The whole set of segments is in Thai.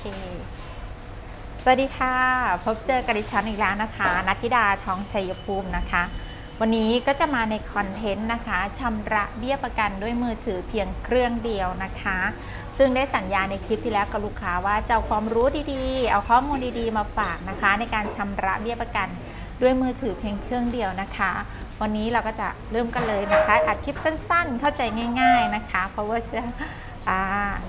เค สวัสดีค่ะ พบเจอกับดิฉันอีกแล้วนะคะ นัทธิดาทองชัยภูมินะคะ วันนี้ก็จะมาในคอนเทนต์นะคะชำระเบี้ยประกันด้วยมือถือเพียงเครื่องเดียวนะคะ ซึ่งได้สัญญาในคลิปที่แล้วกับลูกค้าว่าจะเอาความรู้ดีๆ เอาข้อมูลดีๆ มาฝากนะคะ ในการชำระเบี้ยประกันด้วยมือถือเพียงเครื่องเดียวนะคะ วันนี้เราก็จะเริ่มกันเลยนะคะอัดคลิปสั้นๆ เข้าใจง่าย ๆนะคะ เพราะว่า อ่า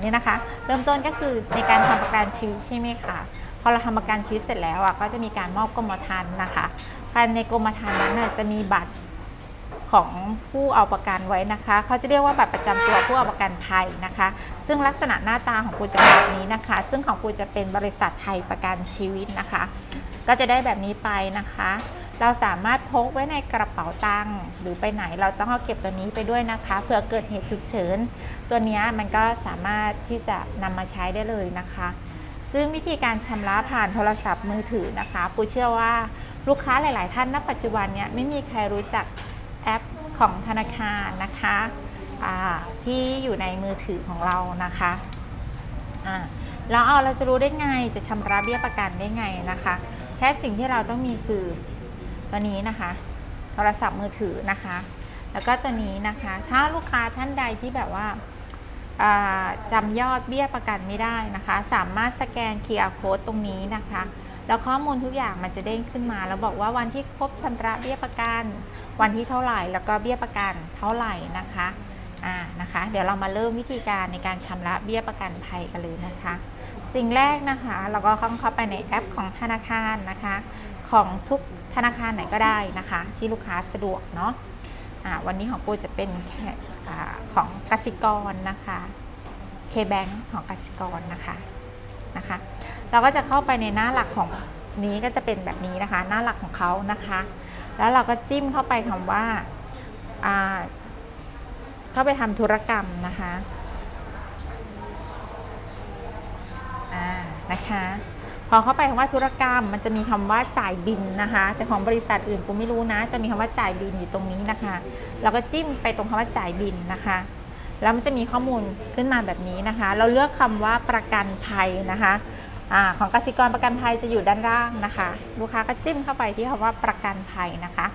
นี่นะคะ เริ่มต้นก็คือในการทำประกันชีวิตใช่ไหมคะพอเราทำประกันชีวิตเสร็จแล้วอะก็จะมีการมอบกรมธรรม์นะคะภายในกรมธรรม์นั้นจะมีบัตรของผู้เอาประกันไว้นะคะ เขาจะเรียกว่าบัตรประจำตัวผู้เอาประกันภัยนะคะ ซึ่งลักษณะหน้าตาของปูจะแบบนี้นะคะ ซึ่งของปูจะเป็นบริษัทไทยประกันชีวิตนะคะ ก็จะได้แบบนี้ไปนะคะ เราสามารถพกไว้ในกระเป๋าตังค์หรือไปไหนเราต้องเอาเก็บตัวนี้ไปด้วยนะคะเผื่อเกิดเหตุฉุกเฉินตัวนี้มันก็สามารถที่จะนำมาใช้ได้เลยนะคะ ซึ่งวิธีการชำระผ่านโทรศัพท์มือถือนะคะปูเชื่อว่าลูกค้าหลาย ๆ ท่านณปัจจุบันเนี้ยไม่มีใครรู้จักแอปของธนาคารนะคะที่อยู่ในมือถือของเรานะคะอ่าแล้วเอาเราจะรู้ได้ไงจะชำระเบี้ยประกันได้ไงนะคะ แค่สิ่งที่เราต้องมีคือ ตัวนี้นะคะ โทรศัพท์มือถือนะคะ แล้วก็ตัวนี้นะคะ ถ้าลูกค้าท่านใดที่แบบว่าจำยอดเบี้ยประกันไม่ได้นะคะ สามารถสแกน QR code ตรงนี้นะคะ แล้วข้อมูลทุกอย่างมันจะเด้งขึ้นมา แล้วบอกว่าวันที่ครบชำระเบี้ยประกัน วันที่เท่าไหร่แล้วก็เบี้ยประกันเท่าไหร่นะคะอ่านะคะ เดี๋ยวเรามาเริ่มวิธีการในการชำระเบี้ยประกันภัยกันเลยนะคะ สิ่งแรกนะคะ เราก็เข้าไปในแอปของธนาคารนะคะ ของทุกธนาคารไหนก็ได้นะคะ ที่ลูกค้าสะดวกเนาะะวันนี้ของปูจะเป็นอของกสิกรนะคะ K-Bank ของกสิกรนะคะนะคะ เราก็จะเข้าไปในหน้าหลักของนี้ก็จะเป็นแบบนี้นะคะ หน้าหลักของเขานะคะ แล้วเราก็จิ้มเข้าไปคำว่าอ่าเข้าไปทำธุรกรรมนะคะอ่านะคะ พอเข้าไปคำว่าธุรกรรม มันจะมีคำว่าจ่ายบินนะคะ แต่ของบริษัทอื่นผมไม่รู้นะ จะมีคำว่าจ่ายบินอยู่ตรงนี้นะคะ เราก็จิ้มไปตรงคำว่าจ่ายบินนะคะ แล้วมันจะมีข้อมูลขึ้นมาแบบนี้นะคะ เราเลือกคำว่าประกันภัยนะคะอของกสิกรประกันภัยจะอยู่ด้านล่างนะคะ ลูกค้าก็จิ้มเข้าไปที่คำว่าประกันภัยนะคะ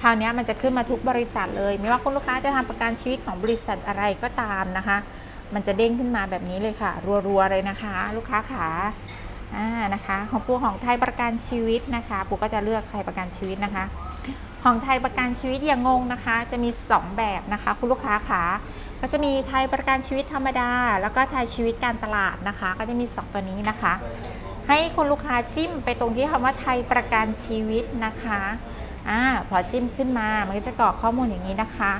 คราวนี้มันจะขึ้นมาทุกบริษัทเลย ไม่ว่าคุณลูกค้าจะทำประกันชีวิตของบริษัทอะไรก็ตามนะคะ มันจะเด้งขึ้นมาแบบนี้เลยค่ะ รัวๆเลยนะคะ ลูกค้าขา อ่านะคะของปูของไทยประกันชีวิตนะคะ ปูก็จะเลือกไทยประกันชีวิตนะคะ ของไทยประกันชีวิตอย่างงงนะคะ จะมี 2 แบบนะคะ คุณลูกค้าขาก็จะมีไทยประกันชีวิตธรรมดา แล้วก็ไทยชีวิตการตลาดนะคะ ก็จะมี 2 ตัวนี้นะคะ ให้คุณลูกค้าจิ้มไปตรงที่คำว่าไทยประกันชีวิตนะคะอ่าพอจิ้มขึ้นมามันก็จะกรอกข้อมูลอย่างนี้นะคะ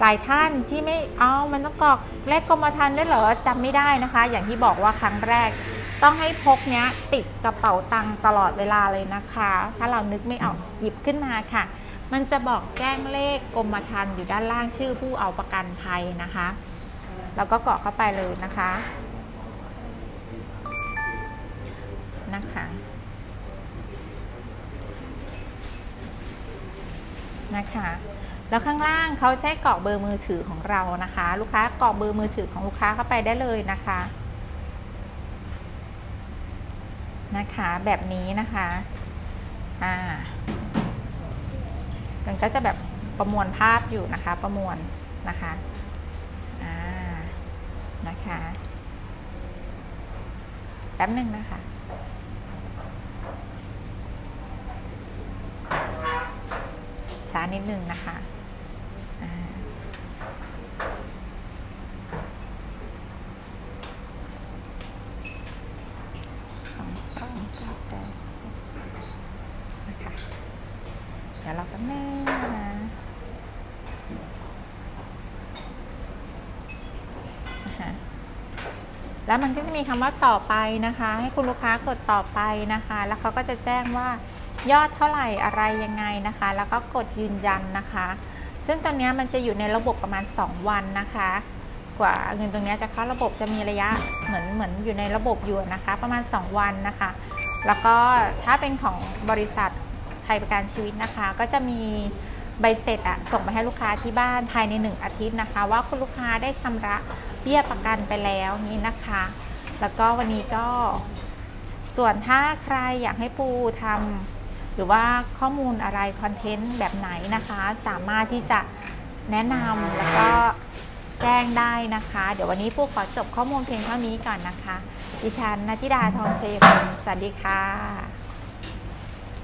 หลายท่านที่ไม่เอามันต้องกรอกเลขกรมธรรม์ด้เหรอจำไม่ได้นะคะ อย่างที่บอกว่าครั้งแรก ต้องให้พกเนี้ยติดกระเป๋าตังค์ตลอดเวลาเลยนะคะ ถ้าเรานึกไม่ออกหยิบขึ้นมาค่ะ มันจะบอกแจ้งเลขกรมธรรม์อยู่ด้านล่างชื่อผู้เอาประกันภัยนะคะแล้วก็กรอกเข้าไปเลยนะคะนะคะนะคะ แล้วข้างล่างเขาใช้กรอกเบอร์มือถือของเรานะคะ ลูกค้ากรอกเบอร์มือถือของลูกค้าเข้าไปได้เลยนะคะ นะคะแบบนี้นะคะอ่ามันก็จะแบบประมวลภาพอยู่นะคะประมวลนะคะอ่านะคะแป๊บหนึ่งนะคะช้านิดนึงนะคะ อ่า สองสองเก้าแปดสิบนะคะเดี๋ยวเราแป๊บนึงนะนะแล้วมันก็จะมีคำว่าต่อไปนะคะ ให้คุณลูกค้ากดต่อไปนะคะ แล้วเขาก็จะแจ้งว่ายอดเท่าไหร่อะไรยังไงนะคะ แล้วก็กดยืนยันนะคะ ซึ่งตอนนี้มันจะอยู่ในระบบประมาณ 2 วันนะคะ กว่าเงินตรงนี้จะเข้าระบบจะมีระยะเหมือนเหมือนอยู่ในระบบอยู่นะคะ ประมาณ 2 วันนะคะ แล้วก็ถ้าเป็นของบริษัท ยประกันชีวิตนะคะ ก็จะมีใบเสร็จอะส่งไปให้ลูกค้าที่บ้านภายใน 1 อาทิตย์นะคะ ว่าคุณลูกค้าได้ชำระเบี้ยประกันไปแล้วนี้นะคะ แล้วก็วันนี้ก็ ส่วนถ้าใครอยากให้ปูทำหรือว่าข้อมูลอะไรคอนเทนต์แบบไหนนะคะ สามารถที่จะแนะนำแล้วก็แจ้งได้นะคะ เดี๋ยววันนี้ปูขอจบข้อมูลเพียงเท่านี้ก่อนนะคะ ดิฉันนัทธิดาทองเชยพงศ์สวัสดีค่ะ